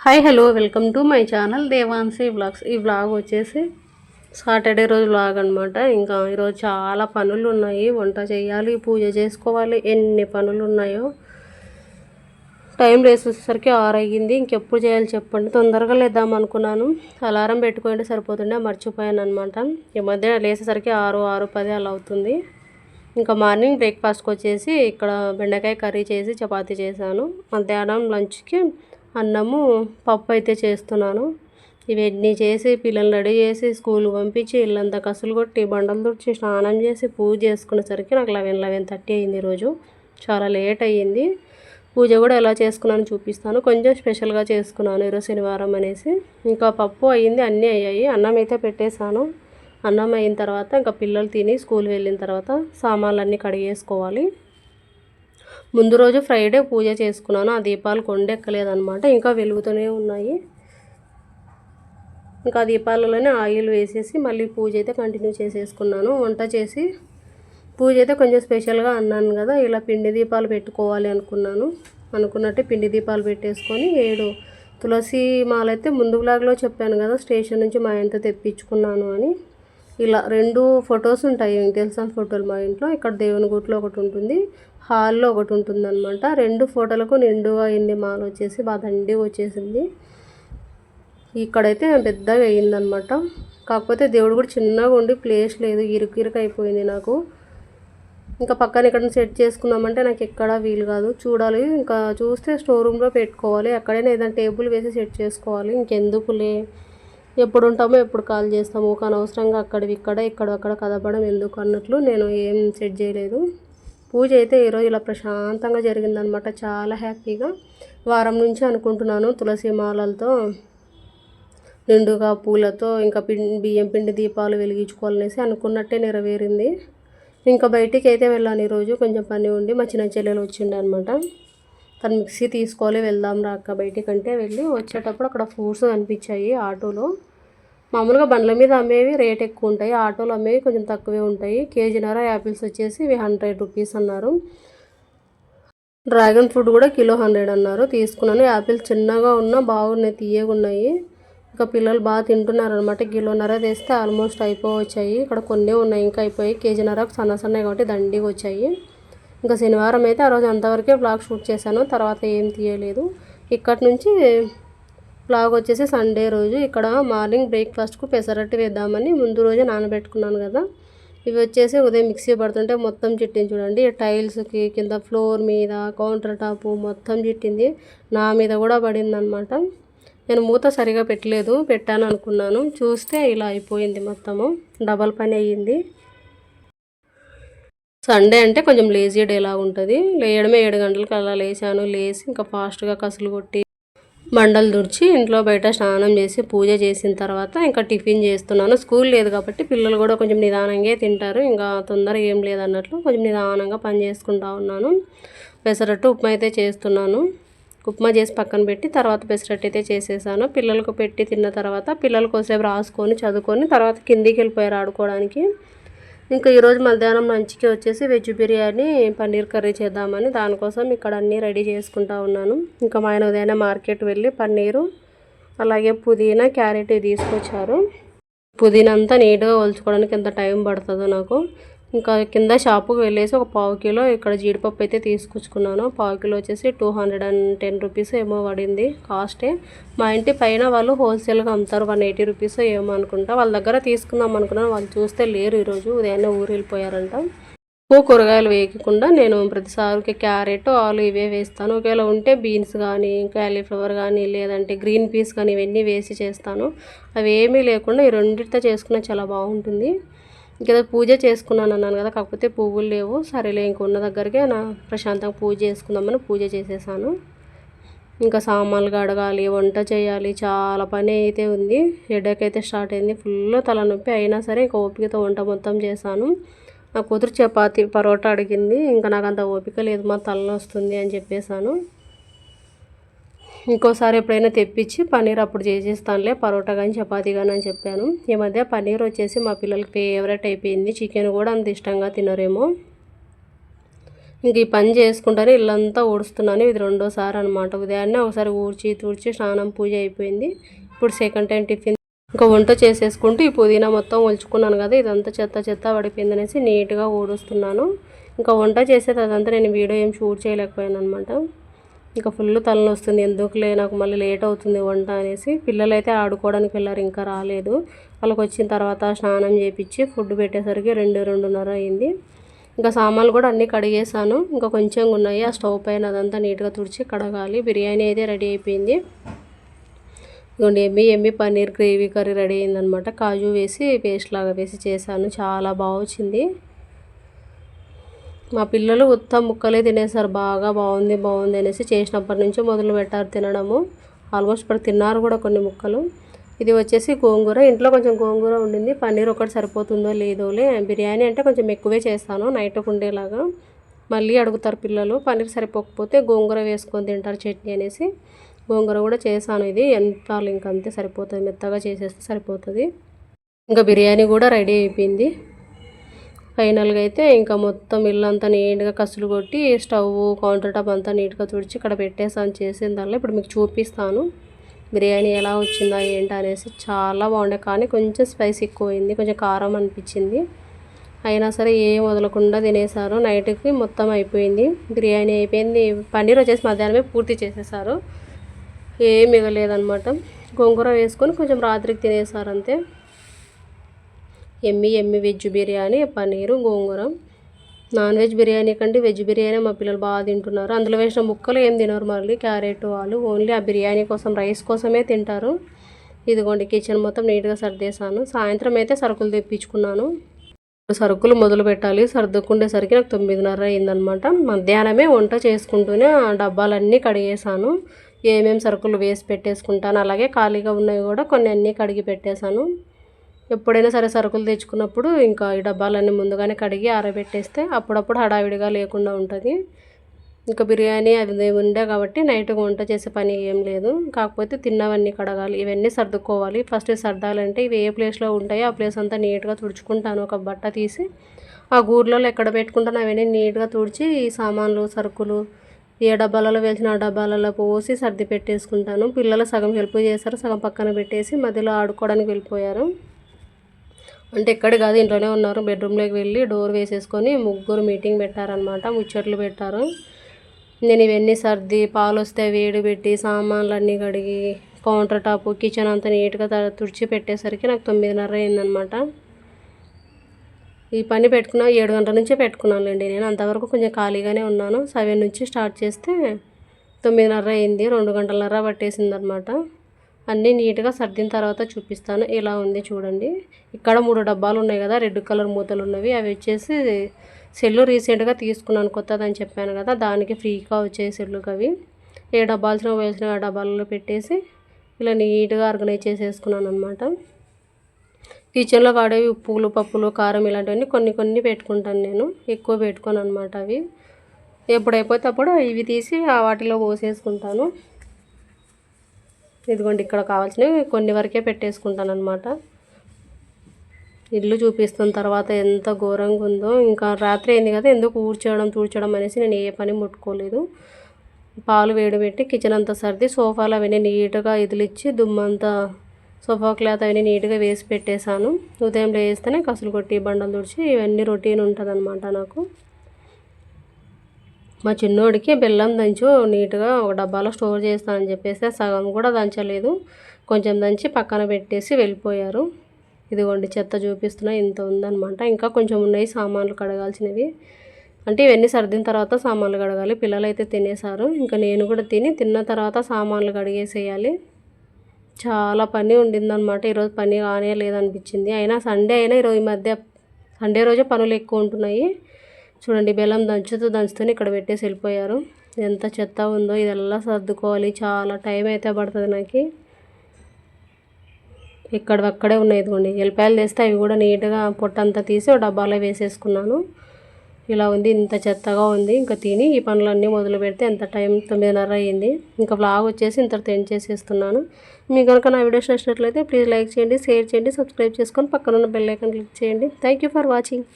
Hi hello welcome to my channel Devanshi vlogs ఈ blog వచ్చేసి Saturday రోజు blog అనమాట ఇంకా ఈరోజు చాలా పనులు ఉన్నాయి వంట చేయాలి పూజ చేసుకోవాలి. ఎన్ని పనులు ఉన్నాయో టైం లేసేసరికి ఆరయ్యింది ఇంకెప్పుడు చేయాలి చెప్పండి. తొందరగా లేద్దాం అనుకున్నాను. అలారం పెట్టుకుంటే సరిపోతుండే మర్చిపోయాను అనమాట ఈ మధ్య లేసేసరికి ఆరు ఆరు పది అలా అవుతుంది. ఇంకా మార్నింగ్ బ్రేక్ఫాస్ట్కి వచ్చేసి ఇక్కడ బెండకాయ కర్రీ చేసి చపాతీ చేశాను. మధ్యాహ్నం లంచ్కి అన్నము పప్పు అయితే చేస్తున్నాను. ఇవన్నీ చేసి పిల్లల్ని రెడీ చేసి స్కూల్ పంపించి ఇల్లంతా కసులు కొట్టి బండలు తుడిచి స్నానం చేసి పూజ చేసుకునేసరికి నాకు లెవెన్ లెవెన్ థర్టీ అయింది ఈరోజు చాలా లేట్ అయ్యింది. పూజ కూడా ఎలా చేసుకున్నాను చూపిస్తాను. కొంచెం స్పెషల్గా చేసుకున్నాను ఈరోజు శనివారం అనేసి. ఇంకా పప్పు అయ్యింది అన్నీ అయ్యాయి. అన్నం అయితే పెట్టేశాను. అన్నం అయిన తర్వాత ఇంకా పిల్లలు తిని స్కూల్ వెళ్ళిన తర్వాత సామాన్లు అన్నీ కడిగేసుకోవాలి. ముందు రోజు ఫ్రైడే పూజ చేసుకున్నాను. ఆ దీపాలు కొండెక్కలేదనమాట ఇంకా వెలుగుతూనే ఉన్నాయి. ఇంకా దీపాలలోనే ఆయిల్ వేసేసి మళ్ళీ పూజ అయితే కంటిన్యూ చేసేసుకున్నాను. వంట చేసి పూజ అయితే కొంచెం స్పెషల్గా అన్నాను కదా ఇలా పిండి దీపాలు పెట్టుకోవాలి అనుకున్నాను. అనుకున్నట్టే పిండి దీపాలు పెట్టేసుకొని ఏడు తులసి మాల అయితే ముందు బ్లాగ్లో చెప్పాను కదా స్టేషన్ నుంచి మా ఇంత తెప్పించుకున్నాను అని. ఇలా రెండు ఫొటోస్ ఉంటాయి వెంకటేశ్వర ఫోటోలు మా ఇంట్లో. ఇక్కడ దేవుని గుట్లో ఒకటి ఉంటుంది. హాల్లో ఒకటి ఉంటుంది అనమాట రెండు ఫోటోలకు నిండుగా అయింది మాల వచ్చేసి బాగా దండి వచ్చేసింది. ఇక్కడైతే పెద్దగా అయ్యిందనమాట కాకపోతే దేవుడు కూడా చిన్నగా ఉండి ప్లేస్ లేదు. ఇరుకు ఇరుకు అయిపోయింది నాకు. ఇంకా పక్కన ఇక్కడ సెట్ చేసుకుందామంటే నాకు ఎక్కడా వీలు కాదు. చూడాలి. ఇంకా చూస్తే స్టోర్ రూమ్లో పెట్టుకోవాలి. ఎక్కడైనా ఏదైనా టేబుల్ వేసి సెట్ చేసుకోవాలి. ఇంకెందుకులే? ఎప్పుడు ఉంటామో ఎప్పుడు కాల్ చేస్తాము. కానీ అవసరంగా అక్కడివి ఇక్కడ ఇక్కడ అక్కడ కదపడం ఎందుకు అన్నట్లు నేను ఏం సెట్ చేయలేదు. పూజ అయితే ఈరోజు ఇలా ప్రశాంతంగా జరిగిందనమాట చాలా హ్యాపీగా వారం నుంచి అనుకుంటున్నాను తులసి మాలలతో నిండుగా పూలతో ఇంకా పిండి బియ్యం పిండి దీపాలు వెలిగించుకోవాలనేసి అనుకున్నట్టే నెరవేరింది. ఇంకా బయటికి అయితే వెళ్ళాను ఈరోజు కొంచెం పని ఉండి మా చిన్న చెల్లెలు వచ్చిండే అనమాట తను మిక్సీ తీసుకోవాలి వెళ్దాం రాక బయటికంటే వెళ్ళి వచ్చేటప్పుడు అక్కడ ఫ్రూట్స్ కనిపించాయి ఆటోలో. మామూలుగా బండ్ల మీద అమ్మేవి రేట్ ఎక్కువ ఉంటాయి ఆటోలు అమ్మేవి కొంచెం తక్కువే ఉంటాయి. కేజీన్నర యాపిల్స్ వచ్చేసి ఇవి హండ్రెడ్ రూపీస్ అన్నారు. డ్రాగన్ ఫ్రూట్ కూడా కిలో హండ్రెడ్ అన్నారు. తీసుకున్నాను. యాపిల్స్ చిన్నగా ఉన్నా బాగున్నాయి తీయగా ఉన్నాయి. ఇంకా పిల్లలు బాగా తింటున్నారు అనమాట కిలోన్నర తెస్తే ఆల్మోస్ట్ అయిపోవచ్చాయి. ఇక్కడ కొన్ని ఉన్నాయి ఇంకా అయిపోయి కేజీన్నర సన్న సన్నవి కాబట్టి దండిగా వచ్చాయి. ఇంకా శనివారం అయితే ఆ రోజు అంతవరకే బ్లాగ్ షూట్ చేశాను. తర్వాత ఏం తీయలేదు. ఇక్కడి నుంచి బ్లాగ్ వచ్చేసి సండే రోజు. ఇక్కడ మార్నింగ్ బ్రేక్ఫాస్ట్కు పెసరట్టు వేద్దామని ముందు రోజే నానబెట్టుకున్నాను కదా. ఇవి వచ్చేసి ఉదయం మిక్సీ పడుతుంటే మొత్తం చిట్టింది చూడండి. టైల్స్కి కింద ఫ్లోర్ మీద కౌంటర్ టాప్ మొత్తం చిట్టింది. నా మీద కూడా పడింది అనమాట నేను మూత సరిగా పెట్టలేదు పెట్టాను అనుకున్నాను. చూస్తే ఇలా అయిపోయింది మొత్తము. డబల్ పని అయ్యింది. సండే అంటే కొంచెం లేజీ డేలా ఉంటుంది. లేయడమే ఏడు గంటలకు అలా లేచాను. లేచి ఇంకా ఫాస్ట్గా కసులు కొట్టి మండలు దుడిచి ఇంట్లో బయట స్నానం చేసి పూజ చేసిన తర్వాత ఇంకా టిఫిన్ చేస్తున్నాను. స్కూల్ లేదు కాబట్టి పిల్లలు కూడా కొంచెం నిదానంగా తింటారు. ఇంకా తొందరగా ఏం లేదన్నట్లు కొంచెం నిదానంగా పని చేసుకుంటా ఉన్నాను. పెసరట్టు ఉప్మా అయితే చేస్తున్నాను. ఉప్మా చేసి పక్కన పెట్టి తర్వాత పెసరట్టు అయితే చేసేసాను. పిల్లలకు పెట్టి తిన్న తర్వాత పిల్లలు కొద్దిసేపు రాసుకొని చదువుకొని తర్వాత కిందికి వెళ్ళిపోయారు ఆడుకోవడానికి. ఇంకా ఈరోజు మధ్యాహ్నం లంచ్కి వచ్చేసి వెజ్ బిర్యానీ పన్నీర్ కర్రీ చేద్దామని దానికోసం ఇక్కడ అన్నీ రెడీ చేసుకుంటా ఉన్నాను. ఇంకా మా ఆయన మార్కెట్ వెళ్ళి పన్నీరు అలాగే పుదీనా క్యారెట్ తీసుకొచ్చారు. పుదీనా అంతా నీట్గా ఒలుచుకోవడానికి ఎంత టైం పడుతుందో నాకు. ఇంకా కింద షాపుకి వెళ్ళేసి ఒక పావు కిలో ఇక్కడ జీడిపప్పు అయితే తీసుకొచ్చుకున్నాను. పావు కిలో వచ్చేసి two hundred and ten rupees ఏమో పడింది కాస్టే మా ఇంటి పైన వాళ్ళు హోల్సేల్గా అమ్ముతారు వన్ ఎయిటీ రూపీస్ ఏమో అనుకుంటా. వాళ్ళ దగ్గర తీసుకుందాం అనుకున్నాను వాళ్ళు చూస్తే లేరు ఈరోజు ఉదయాన్నే ఊరు వెళ్ళిపోయారంట. ఎక్కువ కూరగాయలు వేయకుండా నేను ప్రతిసారికి క్యారెట్ ఆలు ఇవే వేస్తాను. ఒకవేళ ఉంటే బీన్స్ కానీ క్యాలీఫ్లవర్ కానీ లేదంటే గ్రీన్ పీస్ కానీ ఇవన్నీ వేసి చేస్తాను. అవి ఏమీ లేకుండా ఈ రెండింటితో చేసుకున్న చాలా బాగుంటుంది. ఇంకేదో పూజ చేసుకున్నాను అన్నాను కదా కాకపోతే పువ్వులు లేవు. సరేలే ఇంకొన్న దగ్గరికే నా ప్రశాంతంగా పూజ చేసుకుందామని పూజ చేసేసాను. ఇంకా సామాన్లు కడగాలి వంట చేయాలి చాలా పని అయితే ఉంది. హెడేక్ అయితే స్టార్ట్ అయింది. ఫుల్ తలనొప్పి అయినా సరే ఇంకా ఓపికతో వంట మొత్తం చేశాను. నా కూతురు చపాతి పరోటా అడిగింది. ఇంకా నాకు అంత ఓపిక లేదు మా తలనొస్తుంది అని చెప్పేశాను. ఇంకోసారి ఎప్పుడైనా తెప్పించి పన్నీర్ అప్పుడు చేసేస్తానులే పరోటా కానీ చపాతీ కానీ అని చెప్పాను. ఈ మధ్య పన్నీర్ వచ్చేసి మా పిల్లలకి ఫేవరెట్ అయిపోయింది. చికెన్ కూడా అంత ఇష్టంగా తినరేమో. ఇంక ఈ పని చేసుకుంటానే ఇల్లంతా ఊడుస్తున్నాను. ఇది రెండోసారి అనమాట ఉదయాన్నే ఒకసారి ఊడ్చి తూడ్చి స్నానం పూజ అయిపోయింది. ఇప్పుడు సెకండ్ టైం టిఫిన్ ఇంకా వంట చేసేసుకుంటూ ఈ పుదీనా మొత్తం ఒలుచుకున్నాను కదా ఇదంతా చెత్త చెత్త పడిపోయింది అనేసి నీట్గా ఊడుస్తున్నాను. ఇంకా వంట చేసేది అదంతా నేను వీడియో ఏం షూట్ చేయలేకపోయాను అనమాట ఇంకా ఫుల్ తలనొస్తుంది. ఎందుకులే నాకు మళ్ళీ లేట్ అవుతుంది వంట అనేసి పిల్లలు అయితే ఆడుకోవడానికి వెళ్ళారు ఇంకా రాలేదు. వాళ్ళకి వచ్చిన తర్వాత స్నానం చేపించి ఫుడ్ పెట్టేసరికి రెండు రెండున్నర అయింది. ఇంకా సామాన్లు కూడా అన్నీ కడిగేసాను ఇంకా కొంచెం ఉన్నాయి. ఆ స్టవ్ పైన అదంతా నీట్గా తుడిచి కడగాలి. బిర్యానీ అయితే రెడీ అయిపోయింది. ఇదిగోండి yummy yummy paneer gravy curry ready అయిందనమాట కాజు వేసి పేస్ట్ లాగా వేసి చేశాను. చాలా బాగా వచ్చింది. మా పిల్లలు ఉత్త ముక్కలే తినేసారు బాగా బాగుంది బాగుంది అనేసి చేసినప్పటి నుంచి మొదలు పెట్టారు తినడము. ఆల్మోస్ట్ ఇప్పుడు తిన్నారు కూడా కొన్ని ముక్కలు. ఇది వచ్చేసి గోంగూర. ఇంట్లో కొంచెం గోంగూర ఉండింది. పన్నీర్ ఒకటి సరిపోతుందో లేదోలే. బిర్యానీ అంటే కొంచెం ఎక్కువే చేస్తాను నైట్ ఉండేలాగా. మళ్ళీ అడుగుతారు పిల్లలు పన్నీర్ సరిపోకపోతే గోంగూర వేసుకొని తింటారు చట్నీ అనేసి. గోంగూర కూడా చేశాను ఇది. ఎంత ఇంకంతే సరిపోతుంది. మెత్తగా చేసేస్తే సరిపోతుంది. ఇంకా బిర్యానీ కూడా రెడీ అయిపోయింది. ఫైనల్గా అయితే ఇంకా మొత్తం ఇల్లంతా నీట్గా కసులు కొట్టి స్టవ్ కౌంటర్ టాప్ అంతా నీట్గా తుడిచి ఇక్కడ పెట్టేసాను చేసిన దానిలో ఇప్పుడు మీకు చూపిస్తాను. బిర్యానీ ఎలా వచ్చిందా ఏంటి అనేసి చాలా బాగుండే కానీ కొంచెం స్పైస్ ఎక్కువైంది కొంచెం కారం అనిపించింది. అయినా సరే ఏం వదలకుండా తినేసారు నైట్కి మొత్తం అయిపోయింది. బిర్యానీ అయిపోయింది. పన్నీర్ వచ్చేసి మధ్యాహ్నమే పూర్తి చేసేసారు. ఏం మిగలేదనమాట గోంగూర వేసుకొని కొంచెం రాత్రికి తినేసారు అంతే. Yummy yummy veg biryani paneer gongura. Non veg biryani కంటే వెజ్ బిర్యానీ మా పిల్లలు బాగా తింటున్నారు. అందులో వేసిన ముక్కలు ఏం తినరు మళ్ళీ. క్యారెట్ వాళ్ళు ఓన్లీ ఆ బిర్యానీ కోసం రైస్ కోసమే తింటారు. ఇదిగోండి కిచెన్ మొత్తం నీట్గా సర్దేశాను. సాయంత్రం అయితే సరుకులు తెప్పించుకున్నాను. సరుకులు మొదలు పెట్టాలి. సర్దుకుండేసరికి నాకు తొమ్మిదిన్నర అయిందనమాట మధ్యాహ్నమే వంట చేసుకుంటూనే ఆ డబ్బాలన్నీ కడిగేసాను ఏమేమి సరుకులు వేసి పెట్టేసుకుంటాను. అలాగే ఖాళీగా ఉన్నవి కూడా కొన్ని అన్నీ కడిగి పెట్టేశాను. ఎప్పుడైనా సరే సరుకులు తెచ్చుకున్నప్పుడు ఇంకా ఈ డబ్బాలన్నీ ముందుగానే కడిగి ఆరబెట్టేస్తే అప్పుడప్పుడు హడావిడిగా లేకుండా ఉంటుంది. ఇంకా బిర్యానీ అది ఉండే కాబట్టి నైట్ వంట చేసే పని ఏం లేదు. కాకపోతే తిన్నవన్నీ కడగాలి ఇవన్నీ సర్దుకోవాలి. ఫస్ట్ సర్దాలంటే ఇవి ఏ ప్లేస్లో ఉంటాయో ఆ ప్లేస్ అంతా నీట్గా తుడుచుకుంటాను. ఒక బట్ట తీసి ఆ గూర్లలో ఎక్కడ పెట్టుకుంటాను అవన్నీ నీట్గా తుడిచి ఈ సామాన్లు సరుకులు ఏ డబ్బాలలో వేసిన ఆ డబ్బాలలో పోసి సర్ది పెట్టేసుకుంటాను. పిల్లలు సగం హెల్ప్ చేశారు సగం పక్కన పెట్టేసి మధ్యలో ఆడుకోవడానికి వెళ్ళిపోయారు. అంటే ఎక్కడ కాదు ఇంట్లోనే ఉన్నారు. బెడ్రూమ్లోకి వెళ్ళి డోర్ వేసేసుకొని ముగ్గురు మీటింగ్ పెట్టారనమాట ముచ్చట్లు పెట్టారు. నేను ఇవన్నీ సర్ది పాలు వస్తే వేడి పెట్టి సామాన్లు అన్నీ కడిగి కౌంటర్ టాప్ కిచెన్ అంతా నీట్గా తుడిచి పెట్టేసరికి నాకు తొమ్మిదిన్నర అయిందనమాట ఈ పని పెట్టుకున్న ఏడు గంటల నుంచే పెట్టుకున్నానులేండి నేను. అంతవరకు కొంచెం ఖాళీగానే ఉన్నాను. సెవెన్ నుంచి స్టార్ట్ చేస్తే తొమ్మిదిన్నర అయింది. రెండు గంటలన్నర పట్టేసింది అనమాట అన్నీ నీట్గా సర్దిన తర్వాత చూపిస్తాను. ఇలా ఉంది చూడండి. ఇక్కడ మూడు డబ్బాలు ఉన్నాయి కదా రెడ్ కలర్ మూతలు ఉన్నవి అవి వచ్చేసి సెల్లు రీసెంట్గా తీసుకున్నాను కొత్తదని చెప్పాను కదా దానికి ఫ్రీగా వచ్చే సెల్లుకి అవి. ఏ డబ్బాల్సిన వేసిన ఆ డబ్బాలలో పెట్టేసి ఇలా నీట్గా ఆర్గనైజ్ చేసేసుకున్నాను అనమాట కిచెన్లో వాడేవి ఉప్పులు పప్పులు కారం ఇలాంటివన్నీ కొన్ని కొన్ని పెట్టుకుంటాను నేను. ఎక్కువ పెట్టుకోను అనమాట అవి. ఎప్పుడైపోతే అప్పుడు ఇవి తీసి వాటిలో పోసేసుకుంటాను. ఇదిగోండి ఇక్కడ కావాల్సినవి కొన్ని వరకే పెట్టేసుకుంటాను అనమాట ఇల్లు చూపిస్తున్న తర్వాత ఎంత ఘోరంగా ఉందో ఇంకా రాత్రి అయింది కదా ఎందుకు ఊడ్చడం తూడ్చడం అనేసి నేను ఏ పని ముట్టుకోలేదు. పాలు వేడిపెట్టి కిచెన్ అంతా సర్ది సోఫాలు అవన్నీ నీట్గా ఇదిలిచ్చి దుమ్మంతా సోఫా క్లాత్ అవన్నీ నీట్గా వేసి పెట్టేశాను. ఉదయం లేస్తేనే కసులు కొట్టి బండలు తుడిచి ఇవన్నీ రొటీన్ ఉంటుంది నాకు. మా చిన్నోడికి బెల్లం దంచు నీట్గా ఒక డబ్బాలో స్టోర్ చేస్తానని చెప్పేసి సగం కూడా దంచలేదు. కొంచెం దంచి పక్కన పెట్టేసి వెళ్ళిపోయారు. ఇదిగోండి చెత్త చూపిస్తున్నా ఇంత ఉందన్నమాట. ఇంకా కొంచెం ఉన్నాయి సామాన్లు కడగాల్సినవి. అంటే ఇవన్నీ సర్దిన తర్వాత సామాన్లు కడగాలి. పిల్లలు అయితే తినేసారు ఇంకా నేను కూడా తిని తిన్న తర్వాత సామాన్లు కడిగేసేయాలి. చాలా పని ఉండిందనమాట ఈరోజు పని కానే లేదనిపించింది. అయినా సండే అయినా ఈరోజు ఈ మధ్య సండే రోజే పనులు ఎక్కువ ఉంటున్నాయి. చూడండి బెల్లం దంచుతూ దంచుతూనే ఇక్కడ పెట్టేసి వెళ్ళిపోయారు. ఎంత చెత్త ఉందో ఇదెల్లా సర్దుకోవాలి? చాలా టైం అయితే పడుతుంది నాకు. ఇక్కడ అక్కడే ఉన్నాయి ఇదిగోండి. ఎల్లిపాయలు తెస్తే అవి కూడా నీట్గా పొట్టంతా తీసి డబ్బాలో వేసేసుకున్నాను. ఇలా ఉంది ఇంత చెత్తగా ఉంది. ఇంకా తిని ఈ పనులన్నీ మొదలు పెడితే ఎంత టైం? తొమ్మిదిన్నర అయ్యింది ఇంకా బ్లాగ్ వచ్చేసి ఇంత తెంచేసేస్తున్నాను చేసేస్తున్నాను. మీ కనుక నా వీడియోస్ నచ్చినట్లయితే ప్లీజ్ లైక్ చేయండి షేర్ చేయండి సబ్స్క్రైబ్ చేసుకొని పక్కన ఉన్న బెల్ ఐకాన్ క్లిక్ చేయండి. Thank for watching.